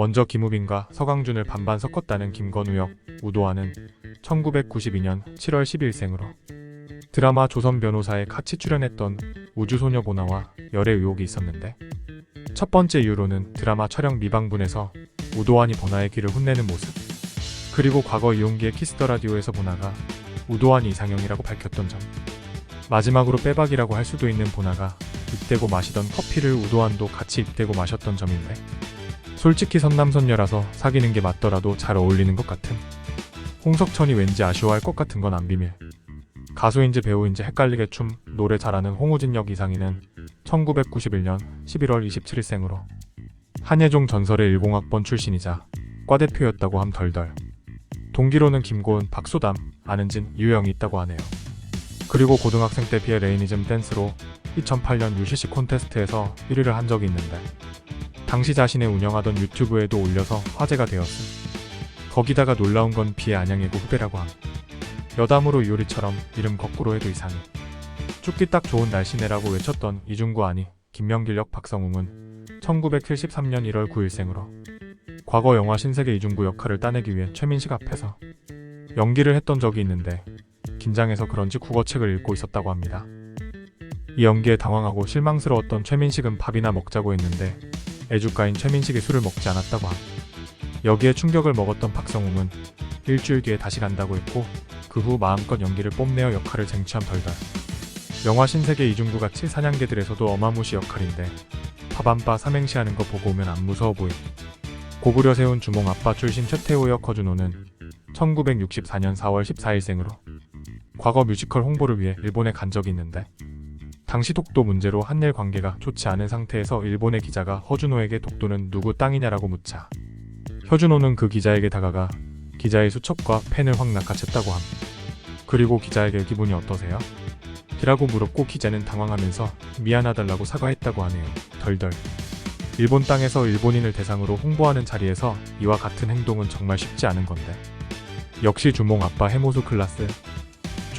먼저 김우빈과 서강준을 반반 섞었다는 김건우 역 우도환은 1992년 7월 10일생으로 드라마 조선 변호사에 같이 출연했던 우주소녀 보나와 열애 의혹이 있었는데 첫 번째 이유로는 드라마 촬영 미방분에서 우도환이 보나의 귀를 혼내는 모습 그리고 과거 이용기의 키스터 라디오에서 보나가 우도환이 이상형이라고 밝혔던 점 마지막으로 빼박이라고 할 수도 있는 보나가 입대고 마시던 커피를 우도환도 같이 입대고 마셨던 점인데 솔직히 선남선녀라서 사귀는 게 맞더라도 잘 어울리는 것 같은. 홍석천이 왠지 아쉬워할 것 같은 건 안 비밀. 가수인지 배우인지 헷갈리게 춤, 노래 잘하는 홍우진 역 이상희는 1991년 11월 27일생으로 한예종 전설의 10학번 출신이자 과대표였다고 함 덜덜. 동기로는 김고은, 박소담, 안은진, 유영이 있다고 하네요. 그리고 고등학생 때 비해 레이니즘 댄스로 2008년 UCC 콘테스트에서 1위를 한 적이 있는데 당시 자신의 운영하던 유튜브에도 올려서 화제가 되었음. 거기다가 놀라운 건 비의 안양예고 후배라고 함. 여담으로 이효리처럼 이름 거꾸로 해도 이상해. 죽기 딱 좋은 날씨네라고 외쳤던 이중구 아니 김명길 역 박성웅은 1973년 1월 9일생으로 과거 영화 신세계 이중구 역할을 따내기 위해 최민식 앞에서 연기를 했던 적이 있는데 긴장해서 그런지 국어책을 읽고 있었다고 합니다. 이 연기에 당황하고 실망스러웠던 최민식은 밥이나 먹자고 했는데 애주가인 최민식이 술을 먹지 않았다고 함. 여기에 충격을 먹었던 박성웅은 일주일 뒤에 다시 간다고 했고 그 후 마음껏 연기를 뽐내어 역할을 쟁취한 덜덜. 영화 신세계 이중구 같이 사냥개들에서도 어마무시 역할인데 파반바 삼행시 하는 거 보고 오면 안 무서워 보임. 고구려 세운 주몽 아빠 출신 최태호 역 허준호는 1964년 4월 14일생으로 과거 뮤지컬 홍보를 위해 일본에 간 적이 있는데 당시 독도 문제로 한일 관계가 좋지 않은 상태에서 일본의 기자가 허준호에게 독도는 누구 땅이냐라고 묻자 허준호는 그 기자에게 다가가 기자의 수첩과 펜을 확 낚아챘다고 함. 그리고 기자에게 기분이 어떠세요? 라고 물었고 기자는 당황하면서 미안하달라고 사과했다고 하네요. 덜덜. 일본 땅에서 일본인을 대상으로 홍보하는 자리에서 이와 같은 행동은 정말 쉽지 않은 건데. 역시 주몽 아빠 해모수 클라스.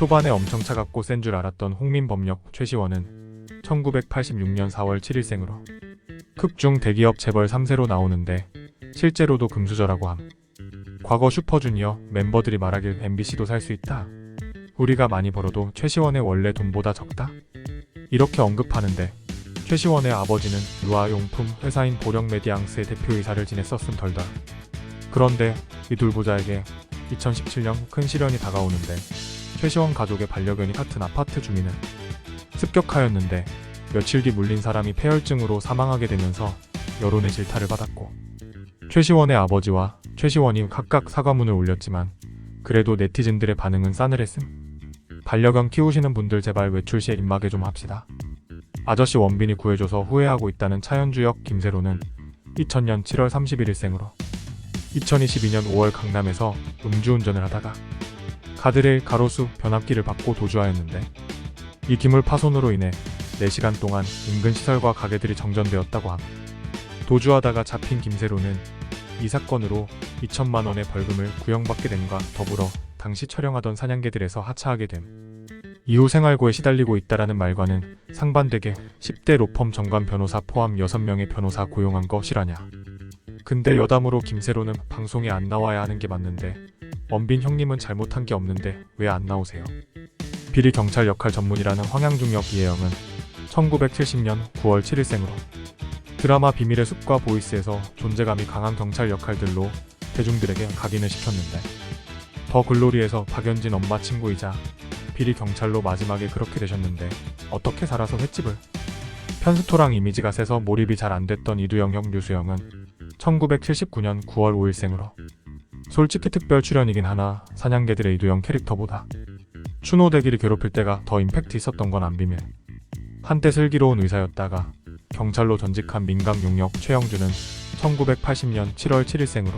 초반에 엄청 차갑고 센 줄 알았던 홍민범역 최시원은 1986년 4월 7일생으로 극중 대기업 재벌 3세로 나오는데 실제로도 금수저라고 함. 과거 슈퍼주니어 멤버들이 말하길 MBC도 살 수 있다. 우리가 많이 벌어도 최시원의 원래 돈보다 적다? 이렇게 언급하는데 최시원의 아버지는 유아용품 회사인 보령메디앙스의 대표이사를 지냈었음 덜덜. 그런데 이 둘보자에게 2017년 큰 시련이 다가오는데 최시원 가족의 반려견이 같은 아파트 주민은 습격하였는데 며칠 뒤 물린 사람이 폐혈증으로 사망하게 되면서 여론의 질타를 받았고 최시원의 아버지와 최시원이 각각 사과문을 올렸지만 그래도 네티즌들의 반응은 싸늘했음. 반려견 키우시는 분들 제발 외출 시에 입마개 좀 합시다. 아저씨 원빈이 구해줘서 후회하고 있다는 차현주역 김세로는 2000년 7월 31일 생으로 2022년 5월 강남에서 음주운전을 하다가 가드레일 가로수 변압기를 받고 도주하였는데 이 기물 파손으로 인해 4시간 동안 인근 시설과 가게들이 정전되었다고 함. 도주하다가 잡힌 김세로는 이 사건으로 2천만 원의 벌금을 구형받게 됨과 더불어 당시 촬영하던 사냥개들에서 하차하게 됨. 이후 생활고에 시달리고 있다라는 말과는 상반되게 10대 로펌 정관 변호사 포함 6명의 변호사 고용한 거 실화냐. 근데 여담으로 김세로는 방송에 안 나와야 하는 게 맞는데 원빈 형님은 잘못한 게 없는데 왜 안 나오세요? 비리 경찰 역할 전문이라는 황양중 역 이혜영은 1970년 9월 7일생으로 드라마 비밀의 숲과 보이스에서 존재감이 강한 경찰 역할들로 대중들에게 각인을 시켰는데 더 글로리에서 박연진 엄마 친구이자 비리 경찰로 마지막에 그렇게 되셨는데 어떻게 살아서 횟집을 편스토랑 이미지가 세서 몰입이 잘 안 됐던 이두영 형 류수영은 1979년 9월 5일생으로 솔직히 특별 출연이긴 하나 사냥개들의 이두영 캐릭터보다 추노 대기를 괴롭힐 때가 더 임팩트 있었던 건 안 비밀 한때 슬기로운 의사였다가 경찰로 전직한 민감 용역 최영주는 1980년 7월 7일생으로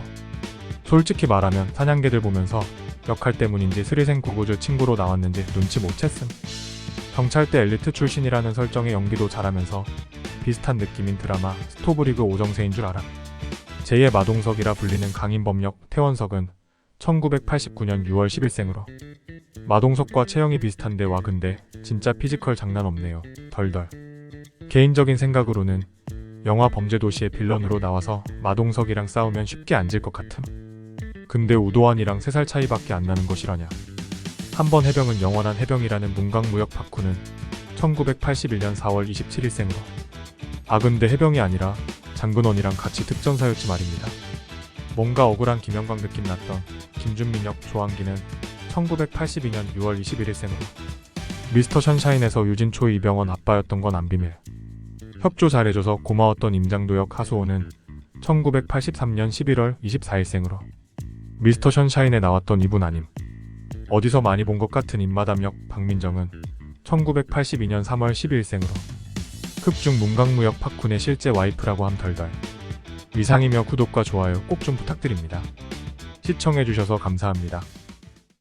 솔직히 말하면 사냥개들 보면서 역할 때문인지 스리생 구구즈 친구로 나왔는지 눈치 못 챘음. 경찰대 엘리트 출신이라는 설정의 연기도 잘하면서 비슷한 느낌인 드라마 스토브리그 오정세인 줄 알아. 제2의 마동석이라 불리는 강인범역 태원석은 1989년 6월 10일생으로 마동석과 체형이 비슷한데 와 근데 진짜 피지컬 장난 없네요. 덜덜. 개인적인 생각으로는 영화 범죄도시의 빌런으로 나와서 마동석이랑 싸우면 쉽게 앉을 것 같음. 근데 우도환이랑 3살 차이밖에 안 나는 것이라냐. 한 번 해병은 영원한 해병이라는 문광무역 파쿠는 1981년 4월 27일생으로. 아 근데 해병이 아니라 장근원이랑 같이 특전사였지 말입니다. 뭔가 억울한 김영광 느낌 났던 김준민 역 조항기는 1982년 6월 21일 생으로. 미스터 션샤인에서 유진초 이병헌 아빠였던 건 안 비밀. 협조 잘해줘서 고마웠던 임장도역 하수호는 1983년 11월 24일 생으로. 미스터 션샤인에 나왔던 이분 아님. 어디서 많이 본 것 같은 입마담역 박민정은 1982년 3월 12일 생으로. 흡중 문광무역 파쿤의 실제 와이프라고 함 덜덜. 이상이며 구독과 좋아요 꼭 좀 부탁드립니다. 시청해주셔서 감사합니다.